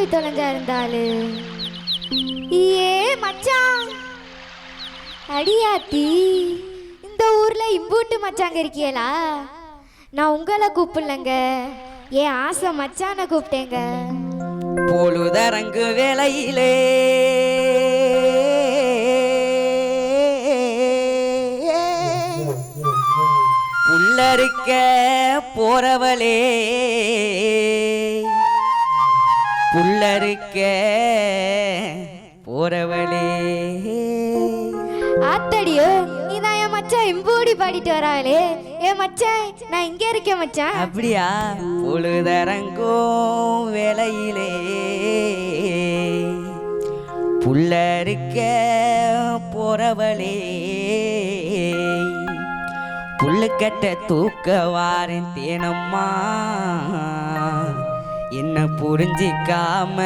போய் தொலைஞ்சா இருந்தாளு? ஏ மச்சான். அடியாத்தி இந்த ஊர்ல இம்பூட்டு மச்சாங்க இருக்கியலா? நான் உங்களை கூப்பிடலங்க. ஏன் ஆசை மச்சான கூப்பிட்டேங்க. பொழுதரங்கு வேலையிலே புல்லறுக்க போறவளே புல்லறுக்க போறவளே. ஆத்தடியோ நீதான் என் மச்சான் இம்பூடி பாடிட்டு வராளே. ஏ மச்சான் நான் இங்க இருக்கேன் மச்சான். அப்படியா? பொழுதரங்கும் வேளையிலே. புல்லறுக்க போறவளே. புல்லுக்கட்ட தூக்க வாரேன் தேனம்மா. என்ன புரிஞ்சிக்காம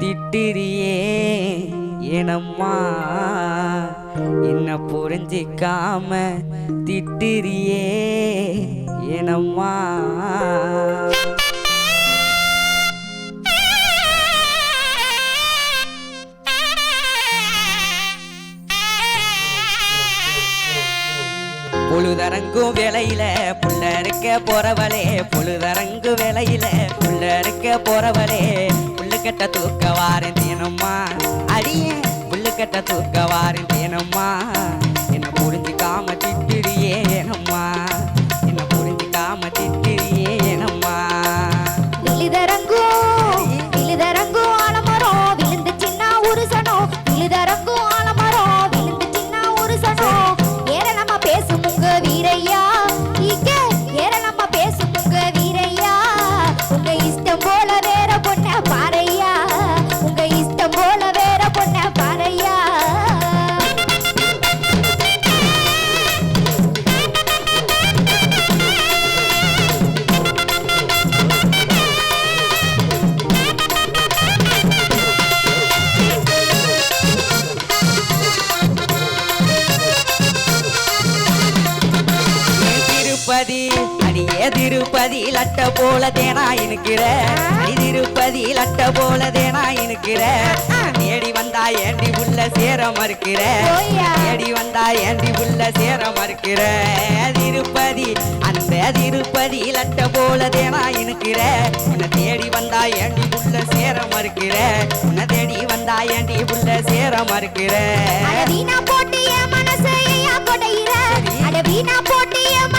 திட்டுறியே ஏனம்மா என்ன புரிஞ்சிக்காம திட்டுறியே ஏனம்மா பொழுதரங்கும் வேலையில புள்ள இருக்க போறவளே பொழுதரங்கு வேலையில புள்ள இருக்க போறவளே. புல்லு தூக்க வாரேன் தேனம்மா. அடியே புல்லு தூக்க வாரேன் தேனம்மா. என்ன புரிஞ்சுக்காம திருப்பதி. அடியே திருப்பதி லட்ட போல தேனா இனுக்கிற. அடி திருப்பதி லட்ட போல தேனா இனுக்கிற. தேடி வந்தா ஏண்டி உள்ள சேர மறுக்கிற. தேடி வந்தா ஏண்டி உள்ள சேர மறுக்கிற. திருப்பதி அந்த திருப்பதி லட்ட போல தேனா இனுக்கிற. உன்னை தேடி வந்தா ஏண்டி உள்ள சேர மறுக்கிற. உன்னை தேடி வந்தா ஏண்டி உள்ள சேர மறுக்கிற. வீணா போட்டு என் மனசை ஏயா கொடையிற? அட வீணா போட்டு என்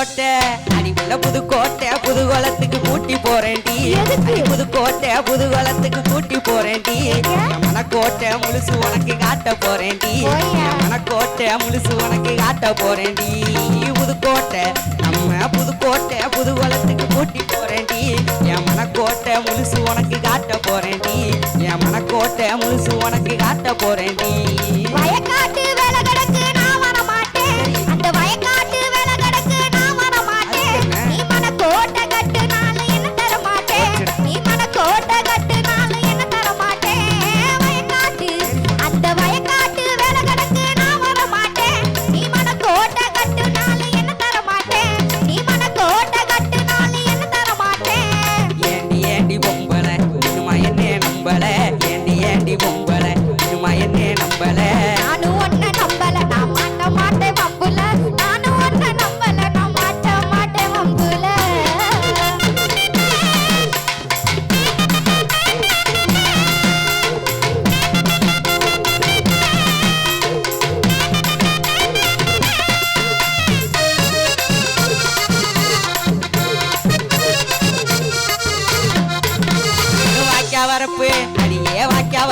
புதுக்கோட்டை. அடிப்புல புதுக்கோட்டை புதுகுளத்துக்கு கூட்டி போறேன்டி. புதுக்கோட்டை புதுகுளத்துக்கு கூட்டி போறேன்டி. மனக்கோட்டை முழுசு உனக்கு காட்ட போறேன்டி. மனக்கோட்டை முழுசு உனக்கு காட்ட போறேன்டி. புதுக்கோட்டை நம்ம புதுக்கோட்டை புதுகுளத்துக்கு கூட்டி போறேன்டி. என் மனக்கோட்டை முழுசு உனக்கு காட்ட போறேன்டி. என் மனக்கோட்டை முழுசு உனக்கு காட்ட போறேன்டி.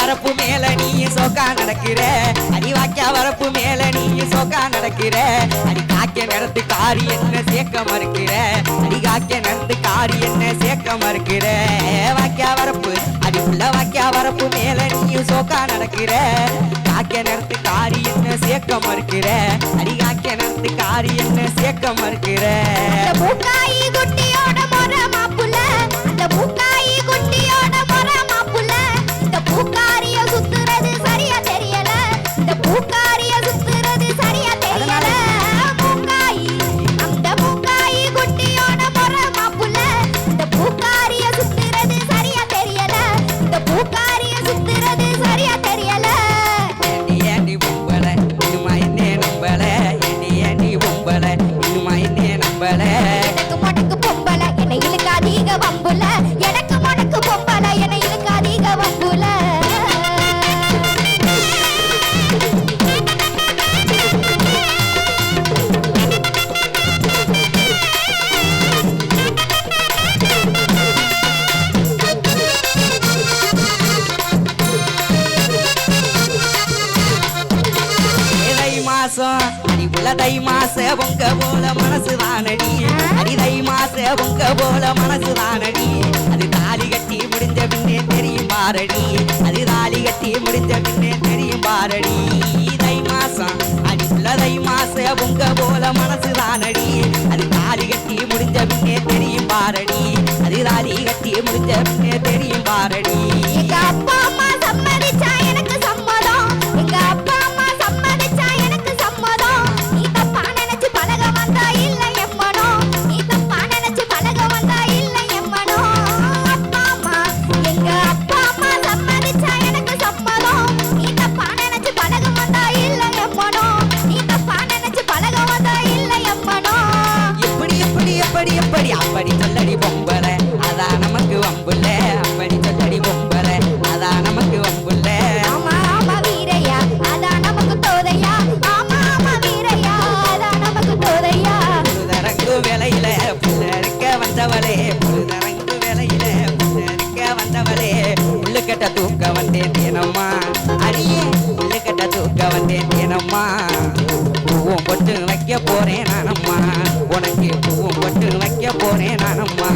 வரப்பு மேல நீ சோக்கா நடக்கிற. அடி வாக்கியா வரப்பு மேல நீ சோக்கா நடக்கிற. அடி காக்க நடந்து காரி என்ன சேர்க்க மறுக்கிற. அடி காக்க நடந்து காரி என்ன சேர்க்க மறுக்கிற. வாக்கியா வரப்பு அடி உள்ள வாக்கியா வரப்பு மேல நீ சோக்கா நடக்கிற. காக்க நடந்து காரி என்ன சேர்க்க மறுக்கிற. அடி காக்க நடந்து காரி என்ன சேர்க்க மறுக்கிற. அந்த மூக்காயி அடி தை மாச பொங்க போல மனசு தானடி அடி தை மாச பொங்க போல மனசு தானடி அது தாலி கட்டி முடிஞ்ச பின்னே தெரியும் பாரடி அது தாலி கட்டி முடிஞ்ச பின்னே தெரியும் பாரடி தை மாசம் அடி உள்ள தை மாச பொங்க போல மனசு தானடி அது தாலி கட்டி முடிஞ்ச பின்னே தெரியும் பாரடி அது தாலி கட்டி முடிஞ்ச பின்னே தெரியும் பாரடி அப்பா அம்மா புள்ளுக்கட்ட வந்தேன் தேனம்மா பூவும் பொட்டு வைக்க போறேன் நானம்மா. உனக்கு பூவும் பொட்டு வைக்க போறேன் நானம்மா.